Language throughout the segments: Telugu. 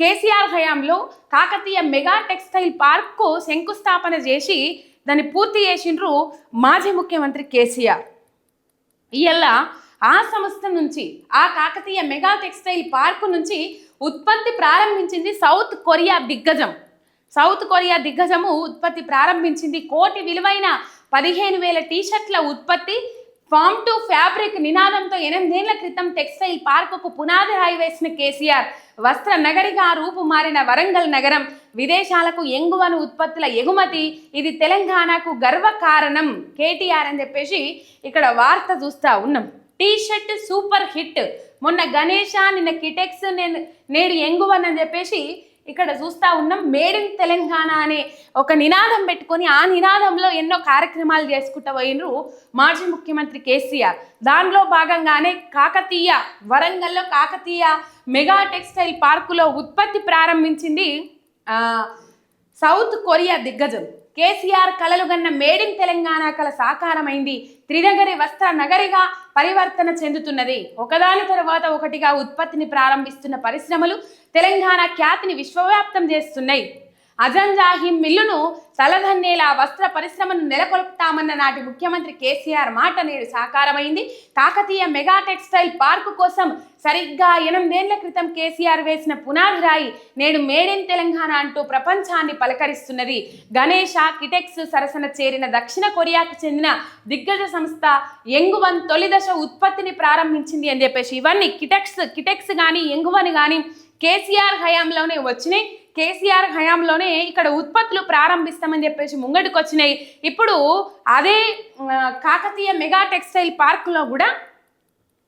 కేసీఆర్ హయాంలో కాకతీయ మెగా టెక్స్టైల్ పార్క్కు శంకుస్థాపన చేసి దాన్ని పూర్తి చేసిండ్రు మాజీ ముఖ్యమంత్రి కేసీఆర్. ఇయల్ల ఆ సంస్థ నుంచి ఆ కాకతీయ మెగా టెక్స్టైల్ పార్కు నుంచి ఉత్పత్తి ప్రారంభించింది సౌత్ కొరియా దిగ్గజం. సౌత్ కొరియా దిగ్గజము ఉత్పత్తి ప్రారంభించింది కోటి విలువైన పదిహేను వేల టీషర్ట్ల ఉత్పత్తి ఫామ్ టు ఫ్యాబ్రిక్ నినాదంతో ఎనిమిదేళ్ళ క్రితం టెక్స్టైల్ పార్కుకు పునాది రాయి వేసిన కేసీఆర్ వస్త్ర నగరిగా రూపుమారిన వరంగల్ నగరం విదేశాలకు ఎంగువను ఉత్పత్తుల ఎగుమతి ఇది తెలంగాణకు గర్వకారణం. కేటీఆర్ అని చెప్పేసి ఇక్కడ వార్త చూస్తా ఉన్నాం. T shirt super hit. మొన్న గణేష నిన్న కిటెక్స్ నేను నేడు ఎంగువన్ అని చెప్పేసి ఇక్కడ చూస్తా ఉన్నాం మేడ్ ఇన్ తెలంగాణ అనే ఒక నినాదం పెట్టుకొని ఆ నినాదంలో ఎన్నో కార్యక్రమాలు చేసుకుంటూ పోయినరు మాజీ ముఖ్యమంత్రి కేసీఆర్. దానిలో భాగంగానే కాకతీయ వరంగల్లో కాకతీయ మెగా టెక్స్టైల్ పార్కులో ఉత్పత్తి ప్రారంభించింది సౌత్ కొరియా దిగ్గజం. కేసీఆర్ కలలుగన్న మేడ్ ఇన్ తెలంగాణ కల సాకారమైంది. త్రినగరి వస్త్ర నగరిగా పరివర్తన చెందుతున్నది. ఒకదాని తర్వాత ఒకటిగా ఉత్పత్తిని ప్రారంభిస్తున్న పరిశ్రమలు తెలంగాణ ఖ్యాతిని విశ్వవ్యాప్తం చేస్తున్నాయి. అజంజాహిం మిల్లును తలదన్నేలా వస్త్ర పరిశ్రమను నెలకొల్పుతామన్న నాటి ముఖ్యమంత్రి కేసీఆర్ మాట నేడు సాకారమైంది. కాకతీయ మెగా టెక్స్టైల్ పార్కు కోసం సరిగ్గా ఎనిమిదేళ్ళ క్రితం కేసీఆర్ వేసిన పునాది రాయి నేడు మేడిన్ తెలంగాణ అంటూ ప్రపంచాన్ని పలకరిస్తున్నది. గణేష కిటెక్స్ సరసన చేరిన దక్షిణ కొరియాకు చెందిన దిగ్గజ సంస్థ ఎంగువన్ తొలి దశ ఉత్పత్తిని ప్రారంభించింది అని చెప్పేసి ఇవన్నీ కిటెక్స్ కిటెక్స్ కానీ ఎంగువన్ కానీ కేసీఆర్ హయాంలోనే వచ్చినాయి. కేసీఆర్ హయాంలోనే ఇక్కడ ఉత్పత్తులు ప్రారంభిస్తామని చెప్పేసి ముంగటికి వచ్చినాయి ఇప్పుడు అదే కాకతీయ మెగా టెక్స్టైల్ పార్కులో కూడా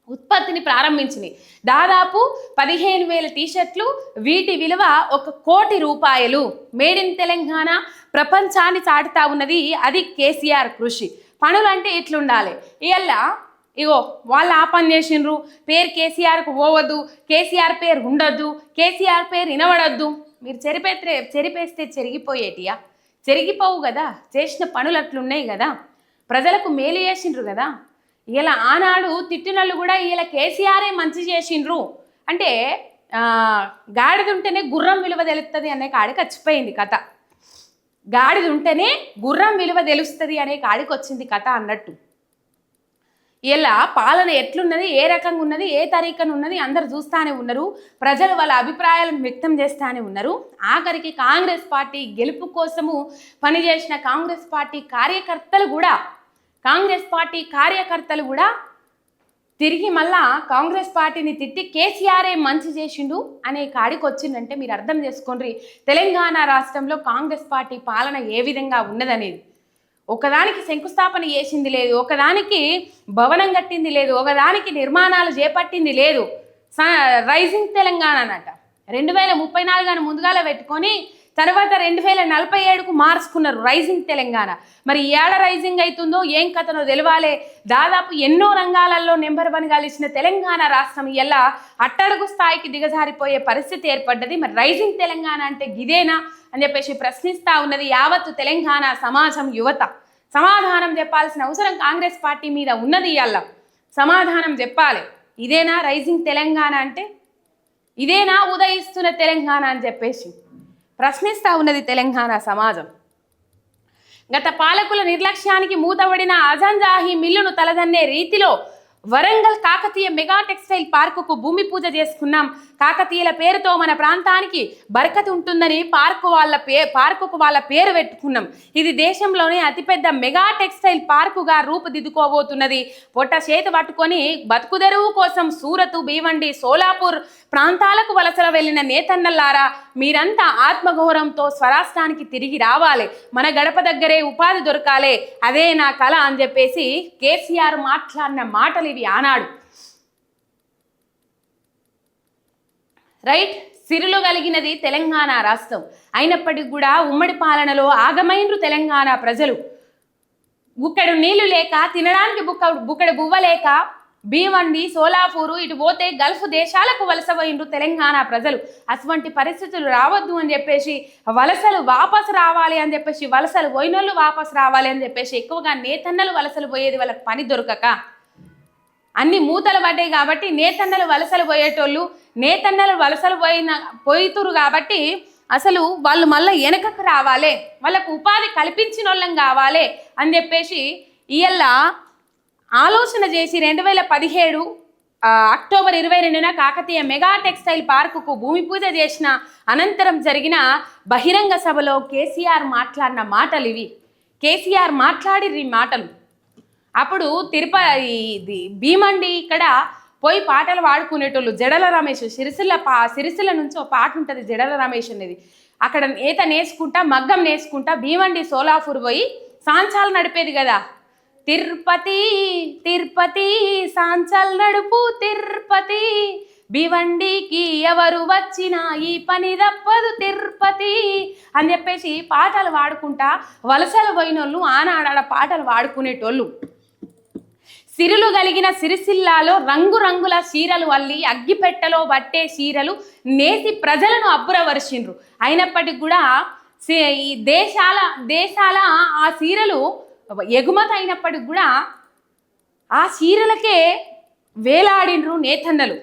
ఉత్పత్తిని ప్రారంభించింది. దాదాపు పదిహేను వేల టీషర్ట్లు వీటి విలువ ఒక కోటి రూపాయలు. మేడ్ ఇన్ తెలంగాణ ప్రపంచాన్ని చాటుతా ఉన్నది అది కేసీఆర్ కృషి. పనులు అంటే ఇట్లుండాలి. ఇవల్ల ఇగో వాళ్ళు ఆ పని చేసిండ్రు. పేరు కేసీఆర్కు పోవద్దు. కేసీఆర్ పేరు ఉండొద్దు. కేసీఆర్ పేరు వినబడద్దు. మీరు చెరిపేస్తే చెరిపేస్తే చెరిగిపోయేటియా? చెరిగిపోవు కదా చేసిన పనులు అట్లున్నాయి కదా ప్రజలకు మేలు చేసిండ్రు కదా ఇలా ఆనాడు తిట్టినళ్ళు కూడా ఇలా కేసీఆరే మంచి చేసిండ్రు. అంటే ఆ, గాడిద ఉంటేనే గుర్రం విలువ తెలుస్తుంది అనే కాడికి వచ్చిపోయింది కథ. గాడిద ఉంటేనే గుర్రం విలువ తెలుస్తుంది అనే కాడికి వచ్చింది కథ అన్నట్టు. ఇలా పాలన ఎట్లున్నది ఏ రకంగా ఉన్నది ఏ తరీకన ఉన్నది అందరు చూస్తానే ఉన్నారు ప్రజలు వాళ్ళ అభిప్రాయాలను వ్యక్తం చేస్తానే ఉన్నారు. ఆఖరికి కాంగ్రెస్ పార్టీ గెలుపు కోసము పనిచేసిన కాంగ్రెస్ పార్టీ కార్యకర్తలు కూడా కాంగ్రెస్ పార్టీ కార్యకర్తలు కూడా తిరిగి మళ్ళా కాంగ్రెస్ పార్టీని తిట్టి కేసీఆరే మంచి చేసిండు అనే కాడికి వచ్చిందంటే మీరు అర్థం చేసుకోండి. తెలంగాణ రాష్ట్రంలో కాంగ్రెస్ పార్టీ పాలన ఏ విధంగా ఉన్నదనేది. ఒకదానికి శంకుస్థాపన చేసింది లేదు ఒకదానికి భవనం కట్టింది లేదు ఒకదానికి నిర్మాణాలు చేపట్టింది లేదు. స- రైజింగ్ తెలంగాణ అన్నట. రెండు వేల ముప్పై నాలుగు అని ముందుగాల పెట్టుకొని తర్వాత రెండు వేల నలభై ఏడుకు మార్చుకున్నారు రైజింగ్ తెలంగాణ. మరి ఏడ రైజింగ్ అవుతుందో ఏం కథనో తెలవాలే. దాదాపు ఎన్నో రంగాలలో నెంబర్ వన్ కలిసిన తెలంగాణ రాష్ట్రం ఎలా అట్టడుగు స్థాయికి దిగజారిపోయే పరిస్థితి ఏర్పడ్డది. మరి రైజింగ్ తెలంగాణ అంటే గిదేనా అని చెప్పేసి ప్రశ్నిస్తా ఉన్నది యావత్తు తెలంగాణ సమాజం యువత. సమాధానం చెప్పాల్సిన అవసరం కాంగ్రెస్ పార్టీ మీద ఉన్నది ఇవాళ సమాధానం చెప్పాలి. ఇదేనా రైజింగ్ తెలంగాణ అంటే? ఇదేనా ఉదయిస్తున్న తెలంగాణ అని చెప్పేసి. ప్రశ్నిస్తా ఉన్నది తెలంగాణ సమాజం. గత పాలకుల నిర్లక్ష్యానికి మూతబడిన అజంజాహి మిల్లును తలదన్నే రీతిలో వరంగల్ కాకతీయ మెగా టెక్స్టైల్ పార్కుకు భూమి పూజ చేసుకున్నాం. కాకతీయుల పేరుతో మన ప్రాంతానికి బరకత్ ఉంటుందని పార్కు వాళ్ళ పే పార్కుకు వాళ్ళ పేరు పెట్టుకున్నాం. ఇది దేశంలోనే అతిపెద్ద మెగా టెక్స్టైల్ పార్కుగా రూపుదిద్దుకోబోతున్నది. పొట్ట చేతి పట్టుకొని బతుకుదెరువు కోసం సూరత్ భీవండి సోలాపూర్ ప్రాంతాలకు వలసలు వెళ్ళిన నేతన్నల్లారా మీరంతా ఆత్మగౌరవంతో స్వరాష్ట్రానికి తిరిగి రావాలి. మన గడప దగ్గరే ఉపాధి దొరకాలే. అదే నా కళ అని చెప్పేసి కేసీఆర్ మాట్లాడిన మాటలు ఇవి ఆనాడు. రైట్? సిరులు కలిగినది తెలంగాణ రాష్ట్రం. అయినప్పటికీ కూడా ఉమ్మడి పాలనలో ఆగమైనరు తెలంగాణ ప్రజలు. బుక్కడు నీళ్ళు లేక తినడానికి బుక్క బుక్కడు బువ్వ లేక భీమండి సోలాపూరు ఇటు పోతే గల్ఫ్ దేశాలకు వలస పోయిండ్రు తెలంగాణ ప్రజలు. అటువంటి పరిస్థితులు రావద్దు అని చెప్పేసి వలసలు వాపసు రావాలి అని చెప్పేసి వలసలు పోయినోళ్ళు వాపసు రావాలి అని చెప్పేసి ఎక్కువగా నేతన్నలు వలసలు పోయేది వాళ్ళకి పని దొరకక. అన్ని మూతలు పడ్డాయి కాబట్టి నేతన్నలు వలసలు పోయేటోళ్ళు నేతన్నలు వలసలు పోయిన పోయితురు కాబట్టి అసలు వాళ్ళు మళ్ళీ వెనకకు రావాలి వాళ్ళకు ఉపాధి కల్పించిన వాళ్ళం కావాలి అని చెప్పేసి ఇయ్యల్ల ఆలోచన చేసి రెండు వేల పదిహేడు అక్టోబర్ ఇరవై రెండున కాకతీయ మెగా టెక్స్టైల్ పార్కుకు భూమి పూజ చేసిన అనంతరం జరిగిన బహిరంగ సభలో కేసీఆర్ మాట్లాడిన మాటలు ఇవి కేసీఆర్ మాట్లాడి మాటలు. అప్పుడు తిరుపతి ఇది భీమండి ఇక్కడ పోయి పాటలు పాడుకునేటోళ్ళు. జడల రమేష్ సిరిసిల్ల పా సిరిసిల్ల నుంచి ఒక పాట ఉంటుంది జడల రమేష్ అనేది. అక్కడ ఈత నేసుకుంటా మగ్గం నేసుకుంటా భీమండి సోలాపూర్ పోయి సాంచాలు నడిపేది కదా. తిరుపతి తిరుపతి సాంచాలు నడుపు తిరుపతి. భివండికి ఎవరు వచ్చినా ఈ పని తప్పదు తిరుపతి అని చెప్పేసి పాటలు పాడుకుంటా వలసలు పోయినోళ్ళు ఆనాడ పాటలు పాడుకునేటోళ్ళు. సిరులు కలిగిన సిరిసిల్లాలో రంగురంగుల చీరలు అల్లి అగ్గిపెట్టెలో పట్టే చీరలు నేసి ప్రజలను అబ్బురవరిచిండ్రు అయినప్పటికీ కూడా ఈ దేశాల దేశాల ఆ చీరలు ఎగుమతి అయినప్పటికి కూడా ఆ చీరలకే వేలాడిండ్రు నేతన్నలు.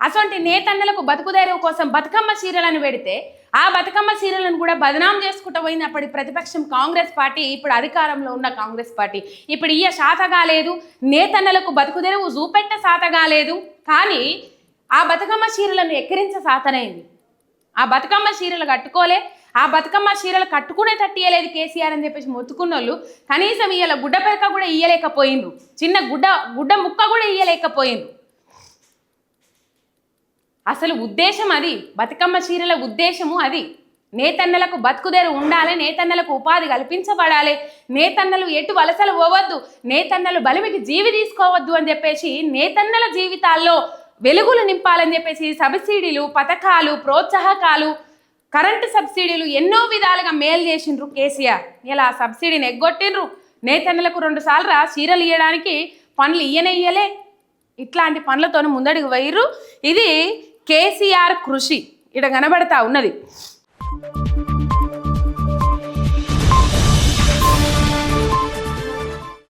అటువంటి నేతన్నలకు బతుకుదేరువు కోసం బతుకమ్మ చీరలను పెడితే ఆ బతుకమ్మ చీరలను కూడా బదనాం చేసుకుంటూ పోయింది అప్పటి ప్రతిపక్షం కాంగ్రెస్ పార్టీ ఇప్పుడు అధికారంలో ఉన్న కాంగ్రెస్ పార్టీ. ఇప్పుడు ఇయ్య శాత కాలేదు నేతన్నలకు బతుకుదెరువు చూపెట్ట శాత కాలేదు కానీ ఆ బతుకమ్మ చీరలను ఎక్కిరించ సాతనైంది ఆ బతుకమ్మ చీరలు కట్టుకోలే ఆ బతుకమ్మ చీరలు కట్టుకునే తట్టియలేదు కేసీఆర్ అని చెప్పేసి మొత్తుకున్న వాళ్ళు కనీసం ఇయ్యాల గుడ్డ పెరక కూడా ఇయ్యలేకపోయిండ్రు. చిన్న గుడ్డ గుడ్డ ముక్క కూడా ఇయ్యలేకపోయిండ్రు. అసలు ఉద్దేశం అది. బతుకమ్మ చీరల ఉద్దేశము అది. నేతన్నలకు బతుకుదేరు ఉండాలి నేతన్నలకు ఉపాధి కల్పించబడాలి. నేతన్నలు ఎటు వలసలు పోవద్దు నేతన్నలు బలిమికి జీవి తీసుకోవద్దు అని చెప్పేసి నేతన్నల జీవితాల్లో వెలుగులు నింపాలని చెప్పేసి సబ్సిడీలు పథకాలు ప్రోత్సాహకాలు కరెంటు సబ్సిడీలు ఎన్నో విధాలుగా మేలు చేసిండ్రు కేసీఆర్. ఇలా సబ్సిడీని ఎగ్గొట్టిండ్రు నేతన్నలకు రెండు సార్లు చీరలు ఇవ్వడానికి పనులు ఇయ్యనే ఇయ్యలే. ఇట్లాంటి పనులతో ముందడికి వైరు ఇది కేసీఆర్ కృషి. ఇక్కడ కనబడతా ఉన్నది.